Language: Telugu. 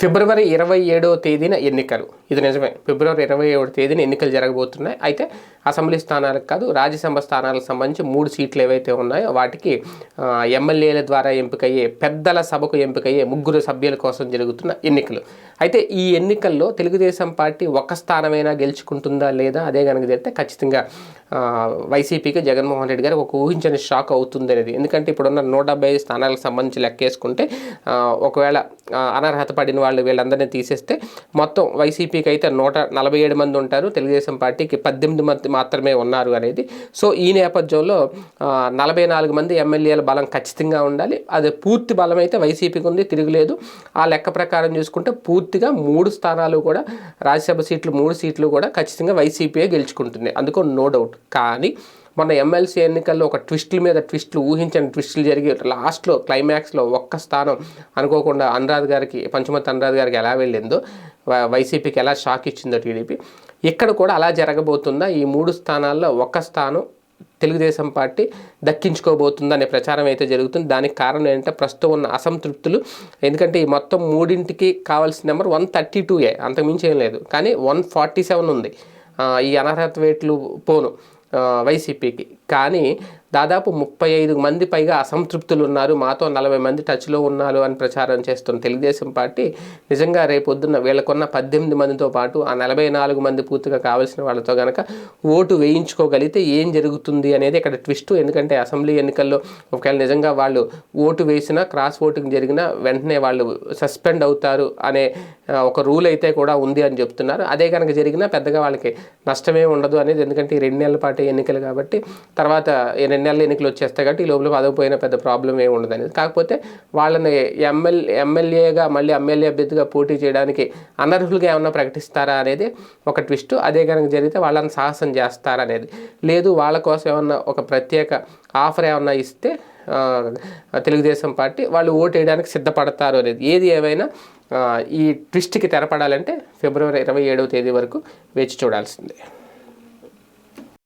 ఫిబ్రవరి ఇరవై ఏడవ తేదీన ఎన్నికలు. ఇది నిజమే. ఫిబ్రవరి ఇరవై ఏడవ తేదీన ఎన్నికలు జరగబోతున్నాయి. అయితే అసెంబ్లీ స్థానాలకు కాదు రాజ్యసభ స్థానాలకు సంబంధించి మూడు సీట్లు ఏవైతే ఉన్నాయో వాటికి ఎమ్మెల్యేల ద్వారా ఎంపికయ్యే పెద్దల సభకు ఎంపికయ్యే ముగ్గురు సభ్యుల కోసం జరుగుతున్న ఎన్నికలు. అయితే ఈ ఎన్నికల్లో తెలుగుదేశం పార్టీ ఒక్క స్థానమైనా గెలుచుకుంటుందా లేదా అదే కనుక జరిగితే ఖచ్చితంగా వైసీపీకి జగన్మోహన్ రెడ్డి గారు ఒక ఊహించని షాక్ అవుతుంది అనేది. ఎందుకంటే ఇప్పుడున్న నూట డెబ్బై ఐదు స్థానాలకు సంబంధించి లెక్కేసుకుంటే ఒకవేళ అనర్హత పడిన వాళ్ళు వీళ్ళందరినీ తీసేస్తే మొత్తం వైసీపీకి అయితే నూట నలభై ఏడు మంది ఉంటారు. తెలుగుదేశం పార్టీకి పద్దెనిమిది మంది మాత్రమే ఉన్నారు అనేది. సో ఈ నేపథ్యంలో నలభై నాలుగు మంది ఎమ్మెల్యేల బలం ఖచ్చితంగా ఉండాలి. అది పూర్తి బలం అయితే వైసీపీకి ఉంది తిరగలేదు. ఆ లెక్క ప్రకారం చూసుకుంటే పూర్తిగా మూడు స్థానాలు కూడా రాజ్యసభ సీట్లు మూడు సీట్లు కూడా ఖచ్చితంగా వైసీపీయే గెలుచుకుంటుంది. అందుకో నో డౌట్. కానీ మొన్న ఎమ్మెల్సీ ఎన్నికల్లో ఒక ట్విస్టుల మీద ట్విస్టులు ఊహించని ట్విస్టులు జరిగి లాస్ట్లో క్లైమాక్స్లో ఒక్క స్థానం అనుకోకుండా అనురాధ్ గారికి పంచమతి అనురాధ్ గారికి ఎలా వెళ్ళిందో వైసీపీకి ఎలా షాక్ ఇచ్చిందో టీడీపీ. ఇక్కడ కూడా అలా జరగబోతుందా? ఈ మూడు స్థానాల్లో ఒక్క స్థానం తెలుగుదేశం పార్టీ దక్కించుకోబోతుందనే అనే ప్రచారం అయితే జరుగుతుంది. దానికి కారణం ఏంటంటే ప్రస్తుతం ఉన్న అసంతృప్తులు. ఎందుకంటే ఈ మొత్తం మూడింటికి కావాల్సిన number one thirty two A అంతకుమించి ఏం లేదు. కానీ వన్ ఫార్టీ సెవెన్ ఉంది. ఈ అనర్హత వేట్లు పోను. వైసీపీకి. కానీ దాదాపు ముప్పై ఐదు మంది పైగా అసంతృప్తులు ఉన్నారు మాతో నలభై మంది టచ్లో ఉన్నారు అని ప్రచారం చేస్తున్న తెలుగుదేశం పార్టీ నిజంగా రేపొద్దున్న వీళ్ళకున్న పద్దెనిమిది మందితో పాటు ఆ నలభై నాలుగు మంది పూర్తిగా కావాల్సిన వాళ్ళతో కనుక ఓటు వేయించుకోగలిగితే ఏం జరుగుతుంది అనేది ఇక్కడ ట్విస్ట్. ఎందుకంటే అసెంబ్లీ ఎన్నికల్లో ఒకవేళ నిజంగా వాళ్ళు ఓటు వేసినా క్రాస్ ఓటింగ్ జరిగినా వెంటనే వాళ్ళు సస్పెండ్ అవుతారు అనే ఒక రూల్ అయితే కూడా ఉంది అని చెప్తున్నారు. అదే కనుక జరిగినా పెద్దగా వాళ్ళకి నష్టమే ఉండదు అనేది ఎందుకంటే ఈ రెండు నెలల పాటు ఎన్నికలు కాబట్టి తర్వాత రెండు నెలల ఎన్నికలు వచ్చేస్తాయి కాబట్టి ఈ లోపల పదవిపోయిన పెద్ద ప్రాబ్లం ఏమి ఉండదు అనేది. కాకపోతే వాళ్ళని ఎమ్మెల్ ఎమ్మెల్యేగా మళ్ళీ ఎమ్మెల్యే అభ్యర్థిగా పోటీ చేయడానికి అనర్హులుగా ఏమైనా ప్రకటిస్తారా అనేది ఒక ట్విస్ట్ అదే కనుక జరిగితే వాళ్ళని సాహసం చేస్తారా అనేది. లేదు వాళ్ళ కోసం ఏమన్నా ఒక ప్రత్యేక ఆఫర్ ఏమన్నా ఇస్తే తెలుగుదేశం పార్టీ వాళ్ళు ఓటు వేయడానికి సిద్ధపడతారు అనేది. ఏది ఏమైనా ఈ ట్విస్ట్కి తెరపడాలంటే ఫిబ్రవరి ఇరవై ఏడవ తేదీ వరకు వేచి చూడాల్సిందే.